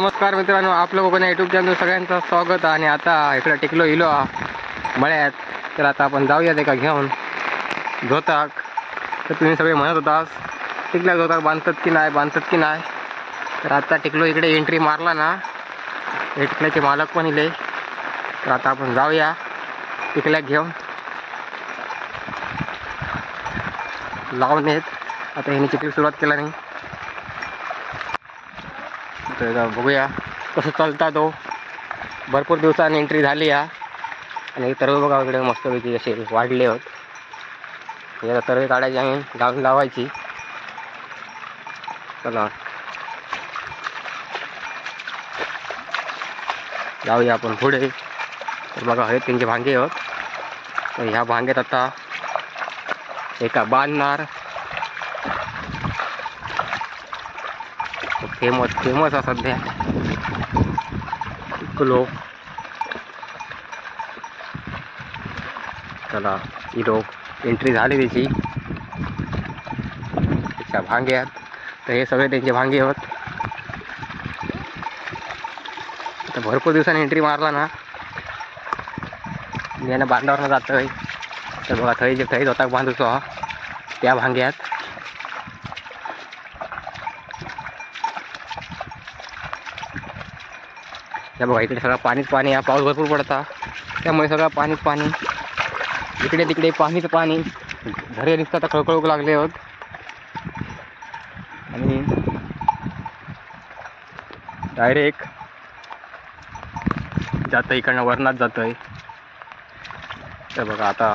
नमस्कार मित्रांनो आपलं कोकण युट्यूब चॅनल सगळ्यांचं स्वागत आणि आता इकडं टिकलो इलो मळ्यात. तर आता आपण जाऊयात एका घेऊन. धोताक तर तुम्ही सगळे म्हणत होतास टिकल्या धोताक बांधतात की नाही बांधतात की नाही. तर आता टिकलो इकडे एंट्री मारला ना. हे टिकल्याचे मालक पण इले. तर आता आपण जाऊया टिकल्या घेऊन. लावून येत. आता ह्याने चिकली सुरुवात केला नाही. तर बघूया. कसं चालता तो हो. भरपूर दिवसांनी एंट्री झाली या. आणि तरवे बघा इकडे मस्तपैकी असे वाढले होत. याला तरवे काढायची आम्ही लावून लावायची. चला. जाऊया आपण पुढे. तर बघा हे त्यांचे भांगे होत. तर ह्या भांग्यात आता एका बांधणार. फेमस फेमस आहे सध्या किलो चला इलो एंट्री झाली त्याची. त्याच्या भांग्यात तर हे सगळे त्यांचे भांगे होत आता भरपूर दिवसांनी एंट्री मारला ना. मी यानं बांधावर जातोय. तर बघा थंय जे थंय होता बांधूचो हा त्या भांग्यात हे बघा इकडे सगळं पाणीच पाणी हा पाऊस भरपूर पडता त्यामुळे सगळं पाणीच पाणी. इकडे तिकडे पाणीच पाणी. घरे दिसतात आता खळखळूक लागले होत आणि डायरेक्ट जातं इकडनं वरणात जातंय. तर बघा आता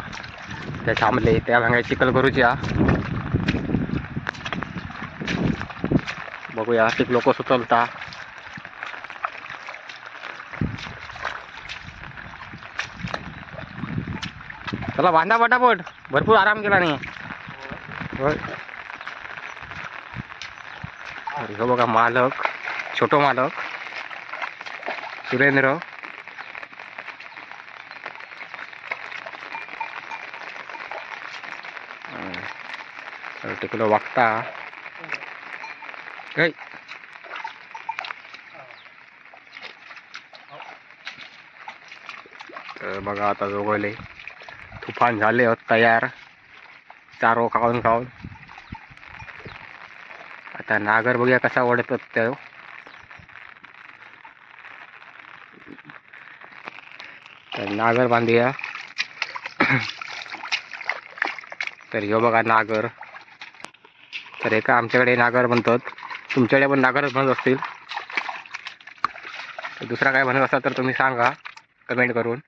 त्या थांबले. त्या भांग्या चिखल करूच्या. बघूया एक लोक सुचलता. चला बांधा पटापट. भरपूर आराम केला नाही हो बघा मालक छोटो मालक सुरेंद्र. तिकडं वागता काय बघा आता जोगवले. तुफान झाले होत तयार चारो खाऊन खाऊन आता नागर बघूया कसा ओढतात तो तर नागर बांधूया तर ह्यो बघा नागर तर एका आमच्याकडे नागर म्हणतात तुमच्याकडे पण नागरच म्हणत असतील दुसरा काय म्हणत असाल तर तुम्ही सांगा कमेंट करून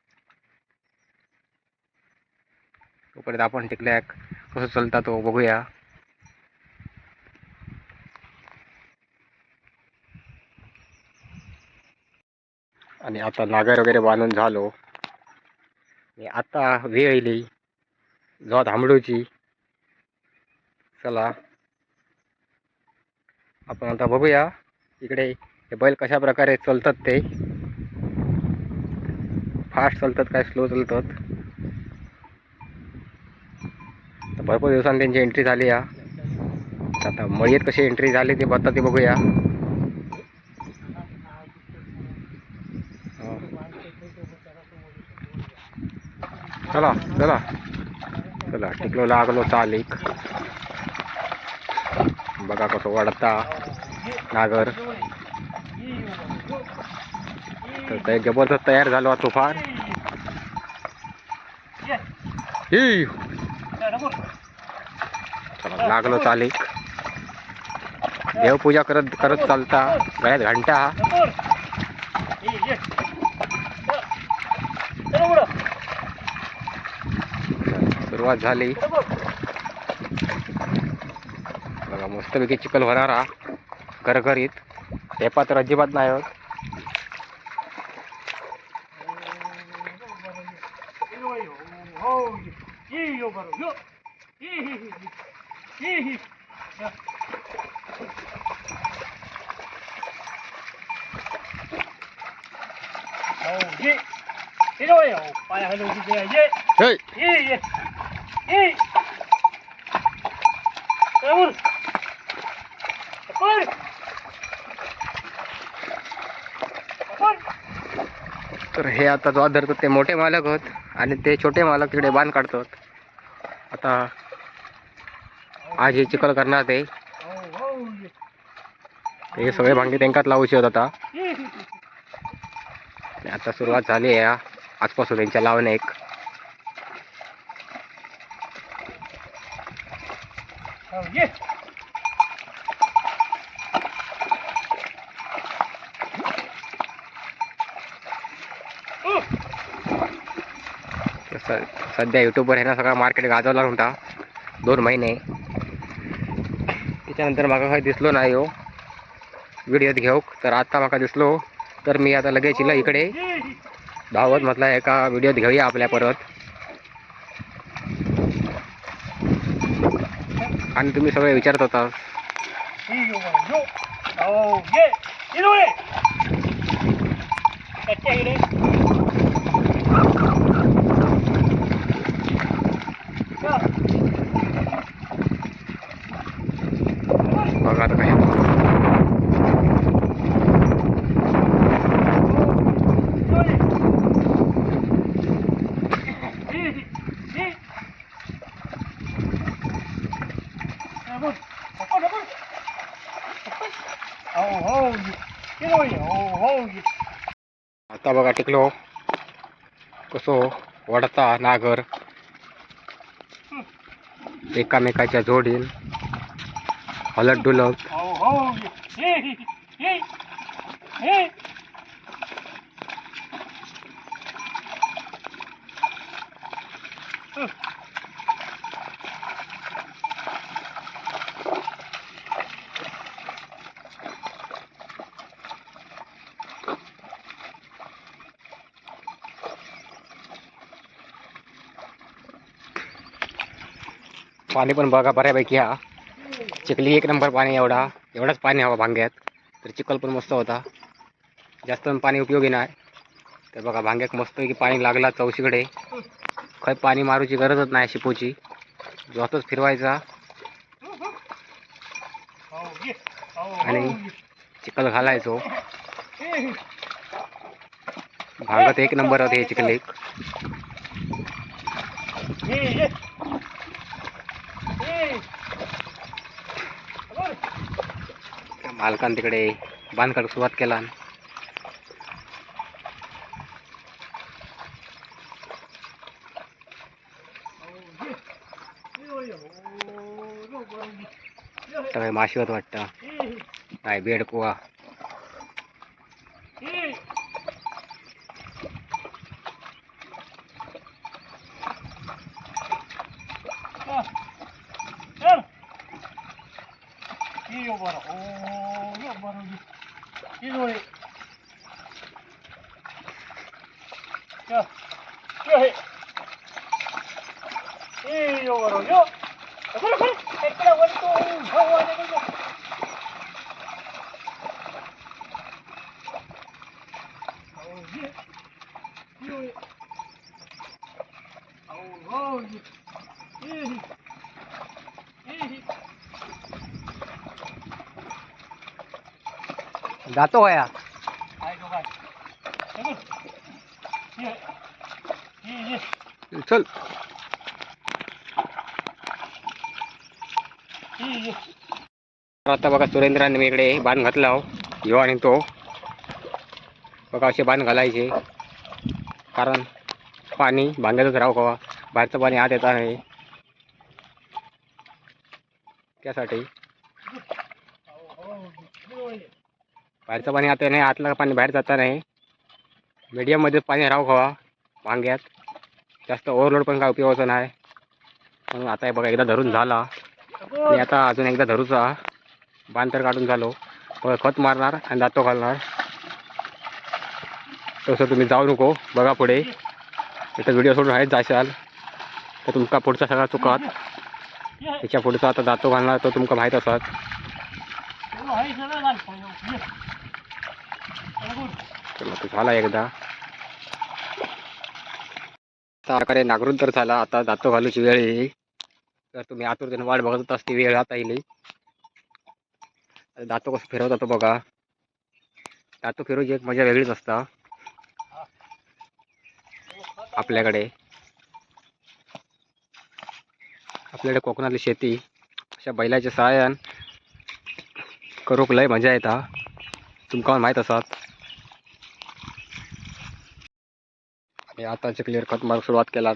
तोपर्यंत आपण टिकल्याक कसं चलता तो बघूया. आणि आता नागर वगैरे बांधून झालो. आणि आता वेळ येईल जो थांबडूची चला. आपण आता बघूया इकडे हे बैल कशा प्रकारे चलतात ते. फास्ट चालतात काय स्लो चालतात? तर भरपूर दिवसांनी त्यांची एंट्री झाली या. आता मळीत कशी एंट्री झाली ते बघता ते बघूया. हो. चला चला. चला टिकलो लागलो चालिक. बघा कसं वाढता नागर. तर ते जबरदस्त तयार झालो हा तुफान. लागलो चालिक. देवपूजा करत करत चालता. गळ्यात घंटा. सुरुवात झाली. बघा मस्तपैकी चिखल भरारा घरघरीत. हे तर अजिबात नाही होत राहुल अपर तर हे आता जो धरतो ते मोठे मालक होत आणि ते छोटे मालक तिकडे बांध काढतो आता आज हे चिखल करणार ते. हे सगळे भांगे त्यांच्यात लावूचे होत आता. आता सुरुवात झाली आहे आजपासून त्यांच्या लावण्याक सध्या यूट्यूबवर आहे ना सगळा मार्केट गाजवला होता दोन महिने. त्याच्यानंतर मला काही दिसलो नाही हो. व्हिडिओ घेऊक तर आत्ता मला दिसलो हो. तर मी आता लगेच इला इकडे. धावत म्हटलं एका व्हिडिओत घेऊया आपल्या परत. आणि तुम्ही सगळे विचारत होता. आता बघा टिकलो. कसो वडता नागर. एकामेकाच्या जोडीन. हलत डुलत. पाणी पण बघा बऱ्यापैकी हा. चिखली एक नंबर पाणी एवढा. एवढाच पाणी हवा भांग्यात. तर चिखल पण मस्त होता. जास्त पण पाणी उपयोगी नाही. तर बघा भांग्याक मस्तपैकी पाणी लागला चौशीकडे खर पाणी मारूची गरजच नाही शिपूची. जोतच फिरवायचा. आणि चिखल घालायचो. भांगत एक नंबर होते चिखल एक. मालकान तिकडे बांधकाम सुरुवात केला. माशीवत वाटतं. काय बेडकुवा. io vado oh io vado giù io dove io io io vado io e quello quello e quello quello जातो का या चल. आता बघा सुरेंद्राने मी इकडे बांध घातला हो आणि तो. बघा असे बांध घालायचे. कारण पाणी बांधायचंच राहू कवा. बाहेरचं पाणी आत येत आहे. त्यासाठी बाहेरचं पाणी आता नाही आतलं पाणी बाहेर जाता नाही. मीडियममध्ये पाणी राहू खवा वांग्यात. जास्त ओव्हरलोड पण काय उपयोगाचा नाही. म्हणून आता हे बघा एकदा धरून झाला. आणि आता अजून एकदा धरूचा. बांधतर काढून झालो. बघा खत मारणार आणि दातो घालणार. तसं तुम्ही जाऊ नको बघा पुढे. इथं व्हिडिओ सोडून आहेत जाशाल. तर तुमका पुढचा सगळा चुकात. त्याच्या पुढचा आता दातो घालणार तो तुमका माहीत असत चला तो झाला एकदा. आता प्रकारे नागरून तर झाला आता जातो घालूची वेळ येईल तर तुम्ही आतुरतेने वाट बघत होतास ती वेळ आता येईल आता दातो कसं फिरवत होतो बघा. दातो फिरवची एक मजा वेगळीच असता. आपल्याकडे. आपल्याकडे कोकणातली शेती अशा बैलाच्या सहाय्यान करूक लय मजा येता. तुमका माहीत असत आताचे आता क्लिअर खत मारूक सुरुवात केला.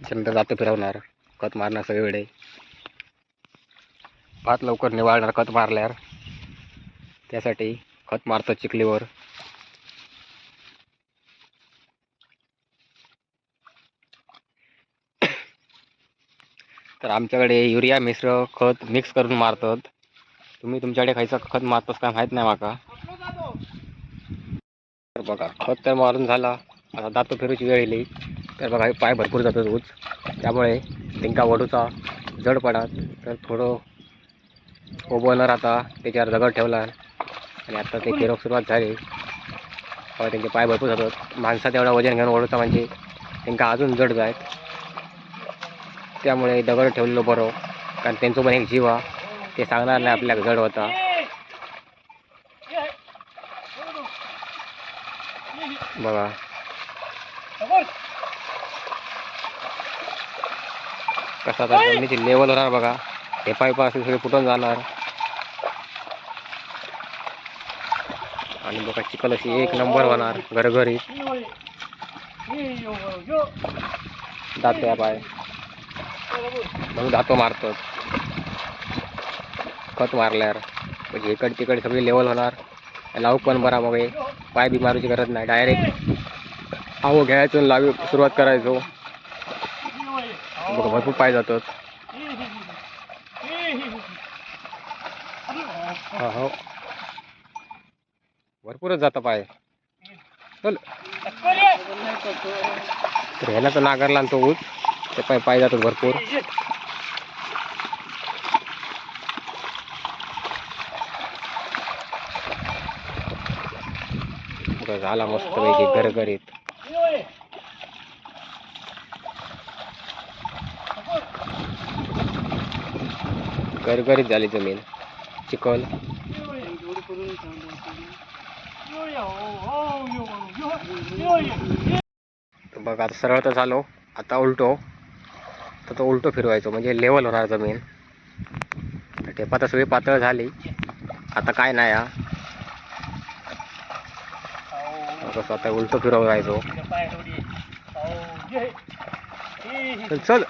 त्याच्यानंतर जातं फिरवणार. खत मारणार सगळे वेळे भात लवकर निवाळणार खत मारल्यावर. त्यासाठी खत मारतात चिखलीवर. तर आमच्याकडे युरिया मिश्र खत मिक्स करून मारतात. तुम्ही तुमच्याकडे खायचं खत मारतोस काय माहीत नाही माका. बघा खत तर मारून झाला. आता दातो फिरूची वेळ येईल तर बघा हे पाय भरपूर जातात रोज. त्यामुळे तिंका वडूचा जड पडात तर थोडं ओबवणार आता त्याच्यावर दगड ठेवला. आणि आता ते फिरोक सुरुवात झाली. त्यांचे पाय भरपूर जातात. माणसात एवढा वजन घेऊन ओढूचा म्हणजे त्यांना अजून जड जायत त्यामुळे दगड ठेवलेलं बरं. कारण त्यांचं पण एक जीव. ते सांगणार नाही आपल्याला जड होता. बघा कसा आता जमिनीची लेवल होणार बघा. हे पाईप असेल सगळे फुटून जाणार. आणि बघा चिखल अशी एक नंबर होणार घरघरीत दात्या पाय. मग दातो मारतात खत मारल्यावर. म्हणजे इकड तिकड सगळी लेवल होणार. लावू पण बरा मग पाय बी मारूची गरज नाही. डायरेक्ट आहो घ्यायचो लावी सुरुवात करायचो. बघा भरपूर पाय जातात. हा हो. भरपूरच जातं पाय. चल. तर ह्याला तर नागरला तो ऊस ते पाय पाय जातात भरपूर. बघा, झाला मस्त पैकी घरघरीत. घरघरीत झाली जमीन. चिखल बघा आता सरळ तर झालो. आता उलटो. तर तो उलटो फिरवायचो म्हणजे लेवल होणार जमीन. तर टेपा तर सगळी पातळ झाली. आता काय नाही हा. कसं आता उलटो फिरवायचो चल चल.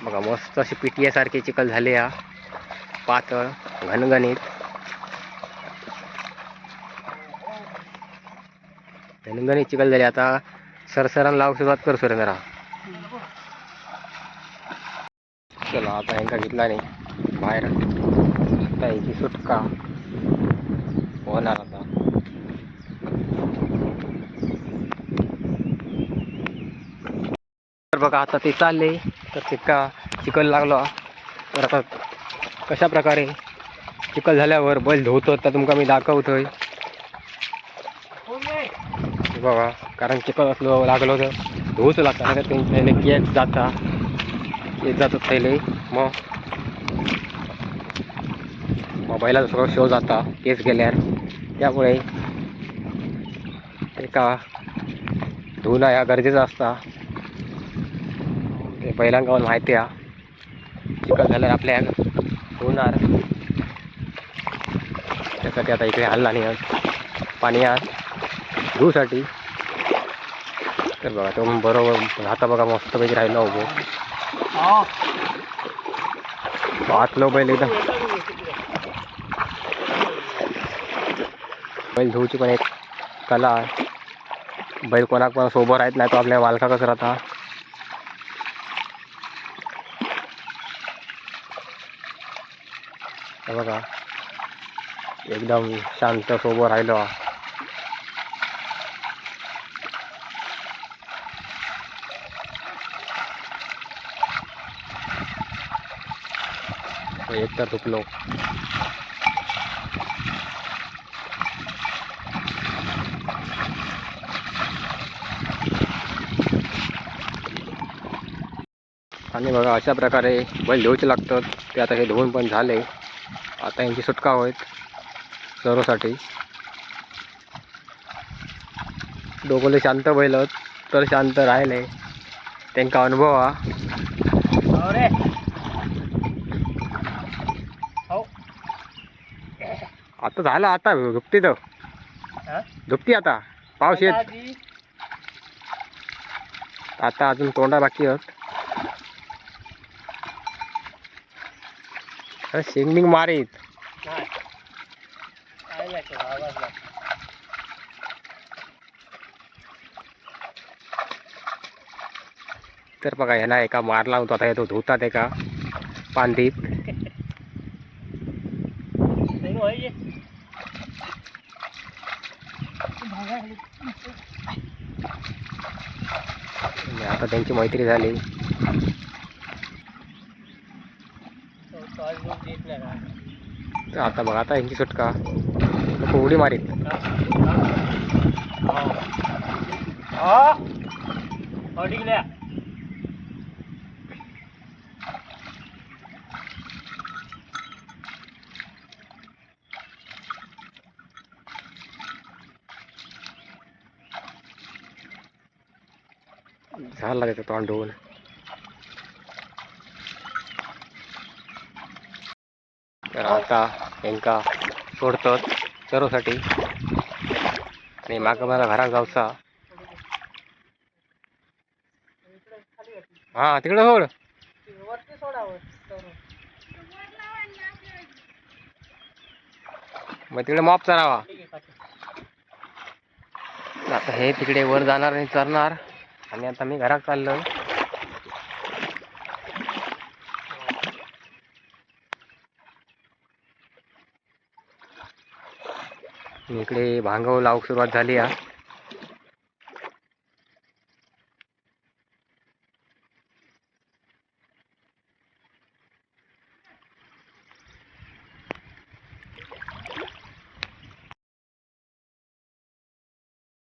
बघा मस्त अशी पिटियासारखी चिखल झाली हा. पातळ घनगणित. घनगणित चिखल झाली. आता सरसरान लावून सुरुवात कर सुरेंद्र केला आता ह्यांका घेतला नाही. बाहेर. आता ह्याची सुटका. होणार आता. तर बघा आता ते चालले. तर चिक्का चिखल लागलो. तर आता कशा प्रकारे चिखल झाल्यावर बैल धुवतो तर तुमका मी दाखवतोय. बघा कारण चिखल असलो लागलो तर धुवूच लागतं नाही तर केस जाता. जातात पहिले. मग मग सगळं शो जाता. केस गेल्यावर. त्यामुळे एका धुणं ह्या गरजेचं असता. ते बैलांका माहिती आहे चिखल झाल्यावर आपल्या होणार त्यासाठी आता इकडे हल्ला नाही आज पाणी आज धुसाठी. तर बघा तो बरोबर राहता बघा मस्तपैकी राहिला उभो. पाटलो बैल एकदम बैल धुवची पण एक कला आहे. बैल कोणाक पण सोबत आहेत नाही तो आपल्या मालका कसं राहता बघा. एकदम शांत सोबत राहिलो. एक तर चुकलो आणि बघा अशा प्रकारे बैल धुवायचे लागतात. ते आता हे धुवून पण झाले. आता यांची सुटका होत सर्वसाठी. दोघले शांत बैल तर शांत राहिले. त्यांका अनुभव हा. आता झालं आता झुपती तर? झुपती आता पाऊस येत. आता अजून तोंडा बाकी आहेत. शेंगनिंग मारीत तर बघा ह्याला एका मारला होता आता तो धुतात एका. पांदीत नाही होय आणि आता त्यांची मैत्री झाली. आता बघा आता यांची सुटका. लोक उडी मारीत. हा. झाला त्याचं तोंड धुवून तर आता यांका सोडतात चरोसाठी. आणि मागं मला घरात जाऊचा हा तिकडे सोड. मग तिकडे मॉप चरावा आता हे तिकडे वर जाणार आणि चरणार. आणि आता मी घरात चाललोय. इकडे भांगव लावक सुरुवात झाली आहे